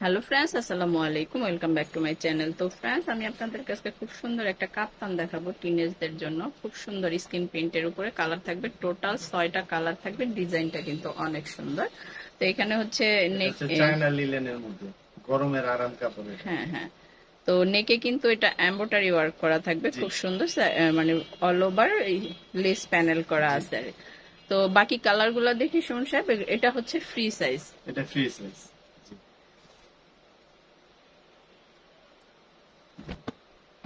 Hello friends আসসালামু আলাইকুম welcome back to my channel তো ফ্রেন্ডস আমি আপনাদের কাছে খুব সুন্দর একটা কাপ্তান দেখাবো টিনেজদের জন্য। খুব সুন্দর স্কিন প্রিন্টের উপরে কালার থাকবে। টোটাল ছয়টা কালার থাকবে। ডিজাইনটা কিন্তু অনেক সুন্দর। তো এখানে হচ্ছে নেক চায়না লিলেনের মধ্যে। গরমের আরাম কাপড়ের। হ্যাঁ হ্যাঁ। তো নেকে কিন্তু এটা এম্বোটারি ওয়ার্ক করা থাকবে। খুব সুন্দর মানে অল ওভার লেস প্যানেল করা আছে তো বাকি কালারগুলা দেখি শুন সাহেব। এটা হচ্ছে ফ্রি সাইজ এটা ফ্রি সাইজ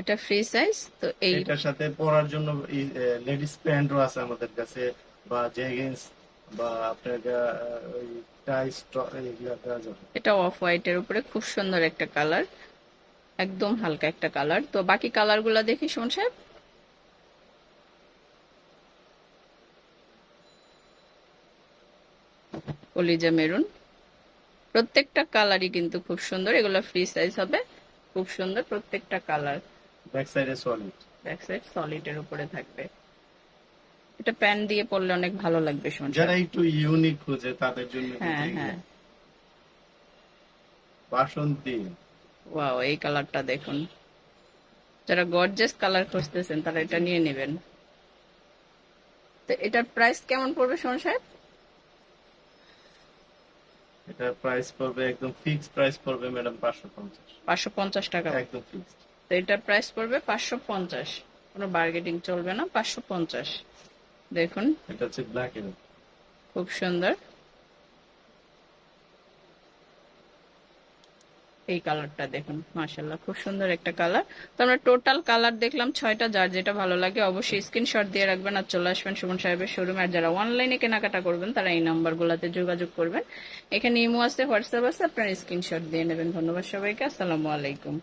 এটা ফ্রি সাইজ তো এই এটার সাথে পরার জন্য লেডিস প্যান্টও আছে আমাদের কাছে বা জেগিন্স বা আপনার ওই টাইস এটা অফ হোয়াইটের উপরে খুব সুন্দর একটা কালার একদম হালকা একটা কালার তো বাকি কালারগুলা দেখি শোন সাহেব? কলিজা মেরুন প্রত্যেকটা কালারই কিন্তু খুব সুন্দর এগুলো ফ্রি সাইজ হবে খুব সুন্দর প্রত্যেকটা কালার ব্যাক সাইডে সলিড ব্যাক সাইড সলিডের উপরে থাকবে। এটা প্যান দিয়ে পরলে অনেক ভালো লাগবে শোন যারা একটু ইউনিক খুঁজে তাদের জন্য হ্যাঁ হ্যাঁ। বাসন্তী। ওয়াও এই কালারটা দেখুন। যারা গর্জেস কালার খুঁজতেছেন তারা এটা নিয়ে নেবেন। তো এটার প্রাইস কেমন পড়বে সোন সাহেব? এটা প্রাইস পড়বে একদম ফিক্স প্রাইস পড়বে ম্যাডাম পাঁচশো পঞ্চাশ। পাঁচশো পঞ্চাশ টাকা। একদম ফিক্সড তো এটার প্রাইস পড়বে পাঁচশো পঞ্চাশ। কোনো বার্গেটিং চলবে না পাঁচশো পঞ্চাশ। দেখুন। এটা হচ্ছে ব্ল্যাক খুব সুন্দর। এই কালারটা দেখুন মাশাল্লাহ খুব সুন্দর একটা কালার তো আমরা টোটাল কালার দেখলাম ছয়টা যার যেটা ভালো লাগে অবশ্যই স্ক্রিনশট দিয়ে রাখবেন আর চলে আসবেন সুমন সাহেবের শোরুমে আর যারা অনলাইনে কেনাকাটা করবেন তারা এই নাম্বার গুলাতে যোগাযোগ করবেন। এখানে ইমো আছে হোয়াটসঅ্যাপ আছে আপনারা স্ক্রিনশট দিয়ে নেবেন। ধন্যবাদ সবাইকে আসসালামু আলাইকুম।